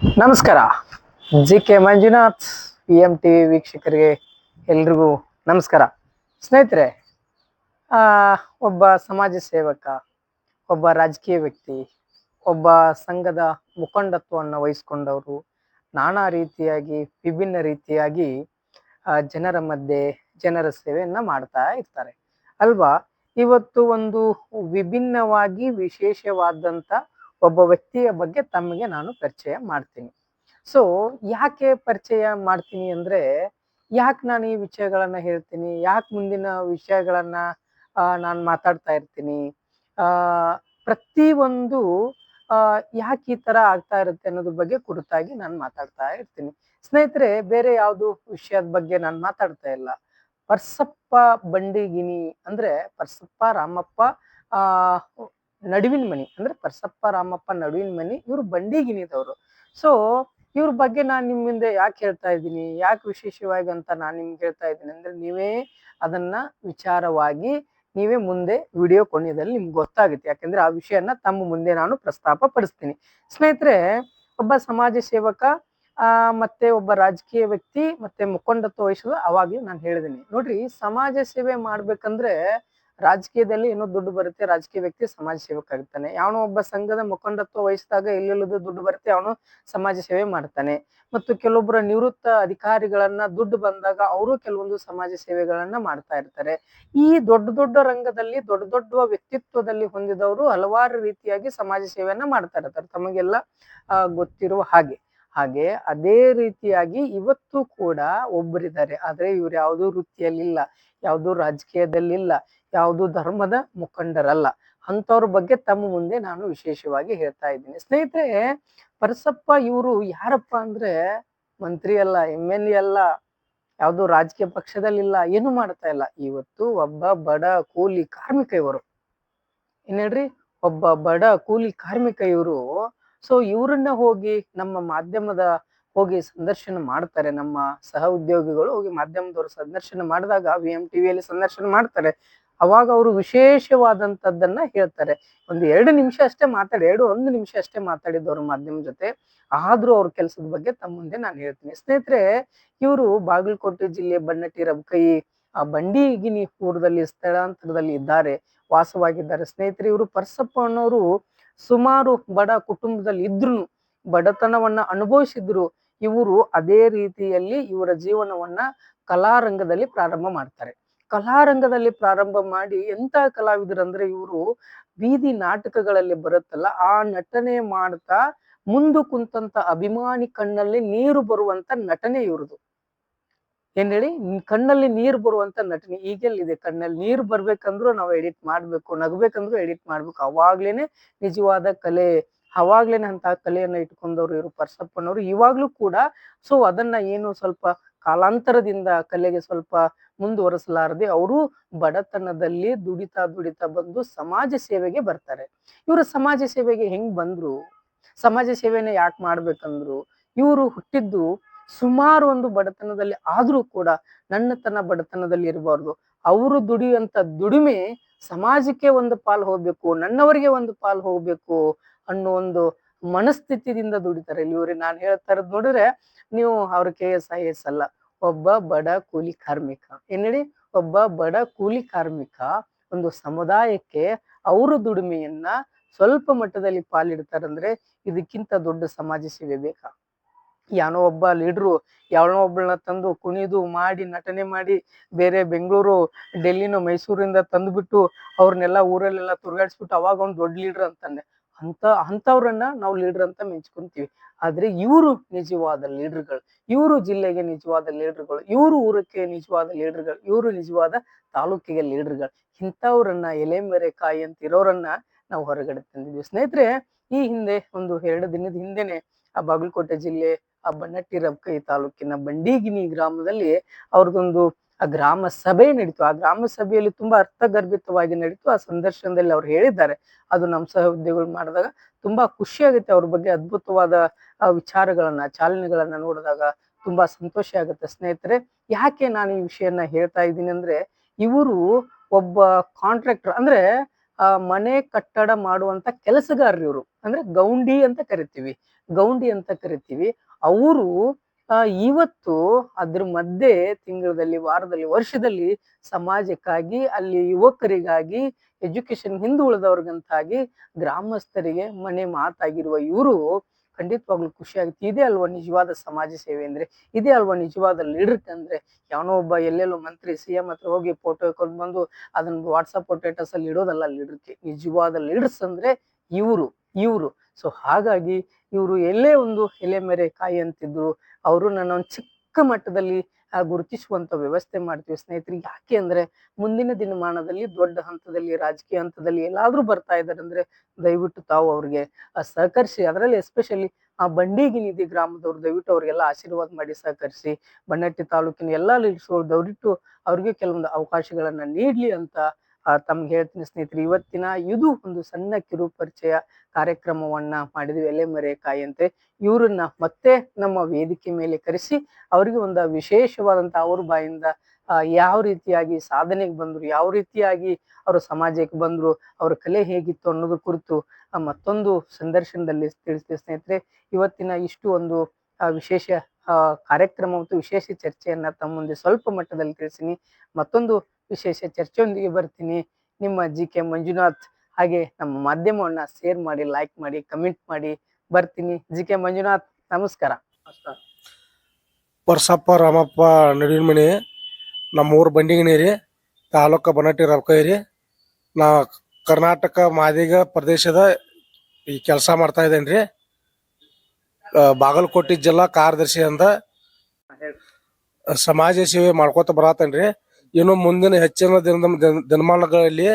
ನಮಸ್ಕಾರ. G K Manjunath P M T V ವೀಕ್ಷಕರಿಗೆ ಎಲ್ರಿಗೂ ನಮಸ್ಕಾರ. ಸ್ನೇಹಿತರೆ ಒಬ್ಬ ಸಮಾಜ ಸೇವಕ, ಒಬ್ಬ ರಾಜಕೀಯ ವ್ಯಕ್ತಿ, ಒಬ್ಬ ಸಂಘದ ಮುಖಂಡತ್ವವನ್ನು ವಹಿಸ್ಕೊಂಡವರು ನಾನಾ ರೀತಿಯಾಗಿ, ವಿಭಿನ್ನ ರೀತಿಯಾಗಿ ಜನರ ಮಧ್ಯೆ ಜನರ ಸೇವೆಯನ್ನು ಮಾಡ್ತಾ ಇರ್ತಾರೆ. ಅಲ್ವಾ? ಇವತ್ತು ಒಂದು ವಿಭಿನ್ನವಾಗಿ ವಿಶೇಷವಾದಂತ ಒಬ್ಬ ವ್ಯಕ್ತಿಯ ಬಗ್ಗೆ ತಮಗೆ ನಾನು ಪರಿಚಯ ಮಾಡ್ತೀನಿ. ಸೊ ಯಾಕೆ ಪರಿಚಯ ಮಾಡ್ತೀನಿ ಅಂದ್ರೆ, ಯಾಕೆ ನಾನು ಈ ವಿಷಯಗಳನ್ನ ಹೇಳ್ತೀನಿ? ಯಾಕೆ ಮುಂದಿನ ವಿಷಯಗಳನ್ನ ನಾನು ಮಾತಾಡ್ತಾ ಇರ್ತೀನಿ? ಆ ಪ್ರತಿಯೊಂದು ಆ, ಯಾಕೆ ಈ ತರ ಆಗ್ತಾ ಇರುತ್ತೆ ಅನ್ನೋದ್ರ ಬಗ್ಗೆ ಕುರಿತಾಗಿ ನಾನು ಮಾತಾಡ್ತಾ ಇರ್ತೀನಿ. ಸ್ನೇಹಿತರೆ, ಬೇರೆ ಯಾವುದು ವಿಷಯದ ಬಗ್ಗೆ ನಾನು ಮಾತಾಡ್ತಾ ಇಲ್ಲ. ಪರ್ಸಪ್ಪ ಬಂಡಿಗಿನಿ ಅಂದ್ರೆ ಪರ್ಸಪ್ಪ ರಾಮಪ್ಪ, ಆ ನಡುವಿನ ಮನಿ ಅಂದ್ರೆ ಪರಸಪ್ಪ, ರಾಮಪ್ಪ ನಡುವಿನ ಮನಿ, ಇವ್ರು ಬಂಡಿಗಿನಿದವರು. ಸೊ ಇವ್ರ ಬಗ್ಗೆ ನಾನು ಮುಂದೆ ಯಾಕೆ ಹೇಳ್ತಾ ಇದ್ದೀನಿ, ಯಾಕೆ ವಿಶೇಷವಾಗಿ ಅಂತ ನಾನು ನಿಮ್ಗೆ ಹೇಳ್ತಾ ಇದ್ದೀನಿ ಅಂದ್ರೆ ನೀವೇ ಅದನ್ನ ವಿಚಾರವಾಗಿ ನೀವೇ ಮುಂದೆ ವಿಡಿಯೋ ಕೊನೆಯಲ್ಲಿ ನಿಮ್ಗೆ ಗೊತ್ತಾಗುತ್ತೆ. ಯಾಕಂದ್ರೆ ಆ ವಿಷಯನ ತಮ್ಮ ಮುಂದೆ ನಾನು ಪ್ರಸ್ತಾಪ ಪಡಿಸ್ತೀನಿ ಸ್ನೇಹಿತರೆ, ಒಬ್ಬ ಸಮಾಜ ಸೇವಕ, ಆ, ಮತ್ತೆ ಒಬ್ಬ ರಾಜಕೀಯ ವ್ಯಕ್ತಿ, ಮತ್ತೆ ಮುಖಂಡತ್ವ ವಹಿಸೋದು ಅವಾಗ್ಲೂ ನಾನು ಹೇಳಿದ್ದೀನಿ ನೋಡ್ರಿ, ಸಮಾಜ ಸೇವೆ ಮಾಡ್ಬೇಕಂದ್ರೆ ರಾಜಕೀಯದಲ್ಲಿ ಏನೋ ದುಡ್ಡು ಬರುತ್ತೆ, ರಾಜಕೀಯ ವ್ಯಕ್ತಿ ಸಮಾಜ ಸೇವಕ ಆಗ್ತಾನೆ ಯಾವನೋ ಒಬ್ಬ ಸಂಘದ ಮುಖಂಡತ್ವ ವಹಿಸಿದಾಗ ಎಲ್ಲೆಲ್ಲದು ದುಡ್ಡು ಬರುತ್ತೆ ಅವನು ಸಮಾಜ ಸೇವೆ ಮಾಡ್ತಾನೆ. ಮತ್ತು ಕೆಲವೊಬ್ಬರ ನಿವೃತ್ತ ಅಧಿಕಾರಿಗಳನ್ನ ದುಡ್ಡು ಬಂದಾಗ ಅವರು ಕೆಲವೊಂದು ಸಮಾಜ ಸೇವೆಗಳನ್ನ ಮಾಡ್ತಾ ಇರ್ತಾರೆ. ಈ ದೊಡ್ಡ ದೊಡ್ಡ ರಂಗದಲ್ಲಿ, ದೊಡ್ಡ ದೊಡ್ಡ ವ್ಯಕ್ತಿತ್ವದಲ್ಲಿ ಹೊಂದಿದವರು ಹಲವಾರು ರೀತಿಯಾಗಿ ಸಮಾಜ ಸೇವೆಯನ್ನ ಮಾಡ್ತಾ ಇರ್ತಾರೆ. ತಮಗೆಲ್ಲ ಗೊತ್ತಿರುವ ಹಾಗೆ. ಹಾಗೆ ಅದೇ ರೀತಿಯಾಗಿ ಇವತ್ತು ಕೂಡ ಒಬ್ಬರಿದ್ದಾರೆ ಆದ್ರೆ ಇವ್ರು ಇಲ್ಲ ವೃತ್ತಿಯಲ್ಲಿಲ್ಲ, ಯಾವುದೂ ರಾಜಕೀಯದಲ್ಲಿಲ್ಲ, ಯಾವುದೋ ಧರ್ಮದ ಮುಖಂಡರಲ್ಲ. ಅಂಥವ್ರ ಬಗ್ಗೆ ತಮ್ಮ ಮುಂದೆ ನಾನು ವಿಶೇಷವಾಗಿ ಹೇಳ್ತಾ ಇದ್ದೀನಿ. ಸ್ನೇಹಿತರೆ, ಪರಸಪ್ಪ ಇವರು ಯಾರಪ್ಪ ಅಂದ್ರೆ ಮಂತ್ರಿ ಅಲ್ಲ ಎಂ ಎಲ್ ಎ ಅಲ್ಲ, ಯಾವುದು ರಾಜಕೀಯ ಪಕ್ಷದಲ್ಲಿಲ್ಲ, ಏನು ಮಾಡ್ತಾ ಇಲ್ಲ. ಇವತ್ತು ಒಬ್ಬ ಬಡ ಕೂಲಿ ಕಾರ್ಮಿಕ ಇವರು. ಏನ್ ಹೇಳ್ರಿ? ಒಬ್ಬ ಬಡ ಕೂಲಿ ಕಾರ್ಮಿಕ ಇವರು ಸೊ ಇವ್ರನ್ನ ಹೋಗಿ ನಮ್ಮ ಮಾಧ್ಯಮದ ಹೋಗಿ ಸಂದರ್ಶನ ಮಾಡ್ತಾರೆ. ನಮ್ಮ ಸಹ ಉದ್ಯೋಗಿಗಳು ಹೋಗಿ ಮಾಧ್ಯಮದವರು ಸಂದರ್ಶನ ಮಾಡಿದಾಗ ವಿ ಎಂ ಟಿವಿಯಲ್ಲಿ ಸಂದರ್ಶನ ಮಾಡ್ತಾರೆ. ಅವಾಗ ಅವರು ವಿಶೇಷವಾದಂತದ್ದನ್ನ ಹೇಳ್ತಾರೆ. ಒಂದು ಎರಡು ನಿಮಿಷ ಅಷ್ಟೇ ಮಾತಾಡಿ, ಎರಡು ಒಂದು ನಿಮಿಷ ಅಷ್ಟೇ ಮಾತಾಡಿದವರು ಮಾಧ್ಯಮ ಜೊತೆ. ಆದ್ರೂ ಅವ್ರ ಕೆಲಸದ ಬಗ್ಗೆ ತಮ್ಮ ಮುಂದೆ ನಾನು ಹೇಳ್ತೀನಿ. ಸ್ನೇಹಿತರೆ, ಇವರು ಬಾಗಲಕೋಟೆ ಜಿಲ್ಲೆ ಬನ್ನಟ್ಟಿ ರಬಕೈ, ಆ ಬಂಡಿಗಿನಿ ಊರದಲ್ಲಿ ಸ್ಥಳಾಂತರದಲ್ಲಿ ಇದ್ದಾರೆ, ವಾಸವಾಗಿದ್ದಾರೆ. ಸ್ನೇಹಿತರೆ, ಇವರು ಪರ್ಸಪ್ಪ ಅನ್ನೋರು ಸುಮಾರು ಬಡ ಕುಟುಂಬದಲ್ಲಿ ಇದ್ರು ಬಡತನವನ್ನ ಅನುಭವಿಸಿದ್ರು, ಇವರು ಅದೇ ರೀತಿಯಲ್ಲಿ ಇವರ ಜೀವನವನ್ನ ಕಲಾರಂಗದಲ್ಲಿ ಪ್ರಾರಂಭ ಮಾಡ್ತಾರೆ. ಕಲಾರಂಗದಲ್ಲಿ ಪ್ರಾರಂಭ ಮಾಡಿ ಎಂತ ಕಲಾವಿದರಂದ್ರೆ ಇವರು ಬೀದಿ ನಾಟಕಗಳಲ್ಲಿ ಬರುತ್ತಲ್ಲ, ಆ ನಟನೆ ಮಾಡ್ತಾ ಮುಂದು ಕುಂತಂತ ಅಭಿಮಾನಿ ಕಣ್ಣಲ್ಲಿ ನೀರು ಬರುವಂತ ನಟನೆ ಇವ್ರದು. ಏನ್ ಹೇಳಿ ಕಣ್ಣಲ್ಲಿ ನೀರು ಬರುವಂತ ನಟನೆ, ಈಗೆಲ್ಲಿದೆ ಕಣ್ಣಲ್ಲಿ ನೀರು ಬರ್ಬೇಕಂದ್ರೂ ನಾವು ಎಡಿಟ್ ಮಾಡ್ಬೇಕು, ನಗ್ಬೇಕಂದ್ರೂ ಎಡಿಟ್ ಮಾಡ್ಬೇಕು. ಅವಾಗ್ಲೇನೆ ನಿಜವಾದ ಕಲೆ, ಅವಾಗ್ಲೇನೆ ಅಂತ ಕಲೆಯನ್ನ ಇಟ್ಕೊಂಡವ್ರು ಇವರು ಪರ್ಸಪ್ಪನವರು ಇವಾಗ್ಲೂ ಕೂಡ. ಸೊ ಅದನ್ನ ಏನು ಸ್ವಲ್ಪ ಕಾಲಾಂತರದಿಂದ ಕಲೆಗೆ ಸ್ವಲ್ಪ ಮುಂದುವರಿಸಲಾರದೆ ಅವರು ಬಡತನದಲ್ಲಿ ದುಡಿತಾ ದುಡಿತಾ ಬಂದು ಸಮಾಜ ಸೇವೆಗೆ ಬರ್ತಾರೆ. ಇವರು ಸಮಾಜ ಸೇವೆಗೆ ಹೆಂಗ್ ಬಂದ್ರು, ಸಮಾಜ ಸೇವೆನ ಯಾಕೆ ಮಾಡ್ಬೇಕಂದ್ರು, ಇವರು ಹುಟ್ಟಿದ್ದು ಸುಮಾರು ಒಂದು ಬಡತನದಲ್ಲಿ ಆದ್ರೂ ಕೂಡ ನನ್ನತನ ಬಡತನದಲ್ಲಿ ಇರಬಾರ್ದು. ಅವರು ದುಡಿಯುವಂತ ದುಡಿಮೆ ಸಮಾಜಕ್ಕೆ ಒಂದು ಪಾಲ್ ಹೋಗ್ಬೇಕು, ನನ್ನವರಿಗೆ ಒಂದು ಪಾಲು ಹೋಗ್ಬೇಕು ಅನ್ನೋ ಒಂದು ಮನಸ್ಥಿತಿಯಿಂದ ದುಡಿತಾರೆ. ಇಲ್ಲಿ ನಾನು ಇರೋದು ನೋಡಿದ್ರೆ ನೀವು ಅವ್ರ ಕೆ ಎಸ್ ಐ ಎಸ್ ಅಲ್ಲ, ಒಬ್ಬ ಬಡ ಕೂಲಿ ಕಾರ್ಮಿಕ. ಏನೇಳಿ ಒಬ್ಬ ಬಡ ಕೂಲಿ ಕಾರ್ಮಿಕ ಒಂದು ಸಮುದಾಯಕ್ಕೆ ಅವರು ದುಡಿಮೆಯನ್ನ ಸ್ವಲ್ಪ ಮಟ್ಟದಲ್ಲಿ ಪಾಲಿಡ್ತಾರಂದ್ರೆ ಇದಕ್ಕಿಂತ ದೊಡ್ಡ ಸಮಾಜ ಸೇವೆ ಬೇಕಾ? ಯಾವನೋ ಒಬ್ಬ ಲೀಡ್ರು ಯಾವನೋ ಒಬ್ಬಳನ್ನ ತಂದು ಕುಣಿದು ಮಾಡಿ, ನಟನೆ ಮಾಡಿ ಬೇರೆ ಬೆಂಗಳೂರು, ಡೆಲ್ಲಿನೋ ಮೈಸೂರಿಂದ ತಂದುಬಿಟ್ಟು ಅವ್ರನ್ನೆಲ್ಲ ಊರಲ್ಲೆಲ್ಲ ತಿರುಗಾಡಿಸ್ಬಿಟ್ಟು ಅವಾಗ ಅವ್ನು ದೊಡ್ಡ ಲೀಡರ್ ಅಂತಾನೆ ಅಂತ ಅಂಥವ್ರನ್ನ ನಾವು ಲೀಡರ್ ಅಂತ ಮೆಚ್ಕೊಂತೀವಿ. ಆದರೆ ಇವರು ನಿಜವಾದ ಲೀಡರ್ಗಳು ಇವರು ಜಿಲ್ಲೆಗೆ ನಿಜವಾದ ಲೀಡರ್ಗಳು ಇವರು ಊರಕ್ಕೆ ನಿಜವಾದ ಲೀಡರ್ಗಳು ಇವರು ನಿಜವಾದ ತಾಲೂಕಿಗೆ ಲೀಡರ್ಗಳು ಇಂಥವ್ರನ್ನ ಎಲೆ ಮೇರೆ ಕಾಯಿ ಅಂತ ಇರೋರನ್ನ ನಾವು ಹೊರಗಡೆ ತಂದಿದ್ವಿ. ಸ್ನೇಹಿತರೆ, ಈ ಹಿಂದೆ, ಒಂದು ಎರಡು ದಿನದ ಹಿಂದೆನೆ ಆ ಬಾಗಲಕೋಟೆ ಜಿಲ್ಲೆ ಆ ಬನ್ನಟ್ಟಿ ರಬ್ಕೈ ತಾಲೂಕಿನ ಬಂಡಿಗಿನಿ ಗ್ರಾಮದಲ್ಲಿ ಅವ್ರದೊಂದು ಆ ಗ್ರಾಮ ಸಭೆ ನಡೀತು. ಆ ಗ್ರಾಮ ಸಭೆಯಲ್ಲಿ ತುಂಬಾ ಅರ್ಥಗರ್ಭಿತವಾಗಿ ನಡೀತು. ಆ ಸಂದರ್ಶನದಲ್ಲಿ ಅವ್ರು ಹೇಳಿದ್ದಾರೆ. ಅದು ನಮ್ಮ ಸಹ ಉದ್ಯೋಗಗಳು ಮಾಡಿದಾಗ ತುಂಬಾ ಖುಷಿ ಆಗುತ್ತೆ. ಅವ್ರ ಬಗ್ಗೆ ಅದ್ಭುತವಾದ ವಿಚಾರಗಳನ್ನ, ಚಾಲನೆಗಳನ್ನ ನೋಡಿದಾಗ ತುಂಬಾ ಸಂತೋಷ ಆಗುತ್ತೆ. ಸ್ನೇಹಿತರೆ, ಯಾಕೆ ನಾನು ಈ ವಿಷಯನ ಹೇಳ್ತಾ ಇದ್ದೀನಿ ಅಂದ್ರೆ, ಇವರು ಒಬ್ಬ ಕಾಂಟ್ರಾಕ್ಟರ್ ಅಂದ್ರೆ, ಆ, ಮನೆ ಕಟ್ಟಡ ಮಾಡುವಂತ ಕೆಲಸಗಾರರು ಇವರು ಅಂದ್ರೆ ಗೌಂಡಿ ಅಂತ ಕರಿತೀವಿ. ಗೌಂಡಿ ಅಂತ ಕರಿತೀವಿ. ಅವರು ಇವತ್ತು ಅದ್ರ ಮಧ್ಯೆ ತಿಂಗಳಲ್ಲಿ ವಾರದಲ್ಲಿ, ವರ್ಷದಲ್ಲಿ ಸಮಾಜಕ್ಕಾಗಿ, ಅಲ್ಲಿ ಯುವಕರಿಗಾಗಿ ಎಜುಕೇಶನ್ ಹಿಂದುಳಿದವ್ರಿಗಂತಾಗಿ ಗ್ರಾಮಸ್ಥರಿಗೆ ಮನೆ ಮಾತಾಗಿರುವ ಇವರು ಖಂಡಿತವಾಗ್ಲೂ ಖುಷಿಯಾಗುತ್ತೆ. ಇದೇ ಅಲ್ವಾ ನಿಜವಾದ ಸಮಾಜ ಸೇವೆ ಅಂದ್ರೆ? ಇದೇ ಅಲ್ವಾ ನಿಜವಾದ ಲೀಡರ್ ಅಂದ್ರೆ? ಯಾವನೋ ಒಬ್ಬ ಎಲ್ಲೆಲ್ಲೋ ಮಂತ್ರಿ ಸಿ ಎಂ ಹತ್ರ ಹೋಗಿ ಫೋಟೋ ಹಾಕೊಂಡು ಬಂದು ಅದನ್ನ ವಾಟ್ಸಪ್ ಸ್ಟೇಟಸ್ ಅಲ್ಲಿ ಇಡೋದಲ್ಲ ಲೀಡರ್ಗೆ ನಿಜವಾದ ಲೀಡರ್ಸ್ ಅಂದ್ರೆ ಇವರು ಇವರು. ಸೊ ಹಾಗಾಗಿ ಇವರು ಎಲ್ಲೇ ಒಂದು ಎಲೆ ಮೇರೆ ಕಾಯಿ ಅಂತಿದ್ರು, ಅವರು ನನ್ನ ಒಂದು ಚಿಕ್ಕ ಮಟ್ಟದಲ್ಲಿ ಗುರುತಿಸುವಂತ ವ್ಯವಸ್ಥೆ ಮಾಡ್ತೀವಿ. ಸ್ನೇಹಿತರೆ ಯಾಕೆ ಅಂದ್ರೆ ಮುಂದಿನ ದಿನಮಾನದಲ್ಲಿ, ದೊಡ್ಡ ಹಂತದಲ್ಲಿ, ರಾಜಕೀಯ ಹಂತದಲ್ಲಿ ಎಲ್ಲಾದ್ರೂ ಬರ್ತಾ ಇದ್ದಾರೆ ಅಂದ್ರೆ ದಯವಿಟ್ಟು ತಾವು ಅವ್ರಿಗೆ ಸಹಕರಿಸಿ. ಅದರಲ್ಲಿ ಎಸ್ಪೆಷಲಿ ಆ ಬಂಡಿಗಿ ನಿಧಿ ಗ್ರಾಮದವ್ರು ದಯವಿಟ್ಟು ಅವ್ರಿಗೆಲ್ಲ ಆಶೀರ್ವಾದ ಮಾಡಿ ಸಹಕರಿಸಿ. ಬನ್ನಟ್ಟಿ ತಾಲೂಕಿನ ಎಲ್ಲಾ ಲೀಡರ್ಸ್ಗಳು ದಯವಿಟ್ಟು ಅವ್ರಿಗೆ ಕೆಲವೊಂದು ಅವಕಾಶಗಳನ್ನ ನೀಡ್ಲಿ ಅಂತ ತಮ್ಗೆ ಹೇಳ್ತೀನಿ ಸ್ನೇಹಿತರೆ, ಇವತ್ತಿನ ಇದು ಒಂದು ಸಣ್ಣ ಕಿರು ಪರಿಚಯ ಕಾರ್ಯಕ್ರಮವನ್ನ ಮಾಡಿದ್ವಿ ಎಲೆ ಮರೆ ಕಾಯಂತೆ ಇವ್ರನ್ನ ಮತ್ತೆ ನಮ್ಮ ವೇದಿಕೆ ಮೇಲೆ ಕರೆಸಿ ಅವರಿಗೆ ಒಂದು ವಿಶೇಷವಾದಂತ ಅವ್ರ ಬಾಯಿಂದ ಯಾವ ರೀತಿಯಾಗಿ ಸಾಧನೆಗೆ ಬಂದ್ರು, ಯಾವ ರೀತಿಯಾಗಿ ಅವರು ಸಮಾಜಕ್ಕೆ ಬಂದ್ರು, ಅವ್ರ ಕಲೆ ಹೇಗಿತ್ತು ಅನ್ನೋದ್ರ ಕುರಿತು ಮತ್ತೊಂದು ಸಂದರ್ಶನದಲ್ಲಿ ತಿಳಿಸ್ತೀವಿ ಸ್ನೇಹಿತರೆ. ಇವತ್ತಿನ ಇಷ್ಟು ಒಂದು ವಿಶೇಷ ಕಾರ್ಯಕ್ರಮ ಮತ್ತು ವಿಶೇಷ ಚರ್ಚೆಯನ್ನ ತಮ್ಮ ಮುಂದೆ ಸ್ವಲ್ಪ ಮಟ್ಟದಲ್ಲಿ ತಿಳಿಸಿನಿ ಮತ್ತೊಂದು ವಿಶೇಷ ಚರ್ಚೆಯೊಂದಿಗೆ ಬರ್ತೀನಿ. ನಿಮ್ಮ ಜಿ ಕೆ ಮಂಜುನಾಥ್ ಹಾಗೆ ನಮ್ಮ ಮಾಧ್ಯಮವನ್ನ ಶೇರ್ ಮಾಡಿ ಲೈಕ್ ಮಾಡಿ ಕಮೆಂಟ್ ಮಾಡಿ ಬರ್ತೀನಿ. ಜಿ ಕೆ ಮಂಜುನಾಥ್, ನಮಸ್ಕಾರ. ಪರ್ಸಪ್ಪ, ರಾಮಪ್ಪ ನಡುವಿನ ನಮ್ಮ ಊರು ಬಂಡಿಗಿನಿ ರೀ ತಾಲೂಕ ಬನಟ್ಟಿ ರಬ್ಕೈರಿ ನಾ ಕರ್ನಾಟಕ ಮಾದಿಗ ಪ್ರದೇಶದ ಈ ಕೆಲಸ ಮಾಡ್ತಾ ಇದ್ದೇನೆ ರೀ ಬಾಗಲಕೋಟೆ ಜಿಲ್ಲಾ ಕಾರ್ಯದರ್ಶಿ ಅಂದ ಸಮಾಜ ಸೇವೆ ಮಾಡ್ಕೋತ ಬರತನ್ರಿ ಇನ್ನು ಮುಂದಿನ ಹೆಚ್ಚಿನ ದಿನ- ದಿನಮಾನಗಳಲ್ಲಿ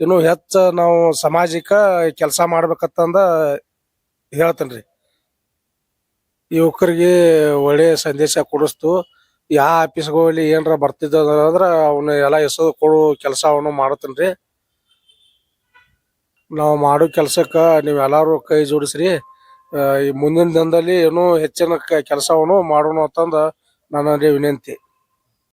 ಇನ್ನು ಹೆಚ್ಚ ನಾವು ಸಾಮಾಜಿಕ ಕೆಲಸ ಮಾಡ್ಬೇಕಂತಂದ ಹೇಳ್ತೇನ್ರಿ. ಯುವಕರಿಗೆ ಒಳ್ಳೆ ಸಂದೇಶ ಕೊಡಿಸ್ತು. ಯಾವ ಆಫೀಸ್ಗಳಲ್ಲಿ ಏನರ ಬರ್ತಿದ್ದ ಅಂದ್ರ ಅವನ್ನ ಎಲ್ಲ ಹೆಸರು ಕೊಡು ಕೆಲಸ ಅವನು ನಾವು ಮಾಡೋ ಕೆಲ್ಸಕ್ಕ ನೀವೆಲ್ಲರೂ ಕೈ ಜೋಡಿಸ್ರಿ. ಮುಂದಿನ ದಿನದಲ್ಲಿ ಏನೋ ಹೆಚ್ಚಿನ ಕೆಲಸವನ್ನು ಮಾಡೋಣ ಅಂತಂದ ನನ್ನಲ್ಲಿ ವಿನಂತಿ.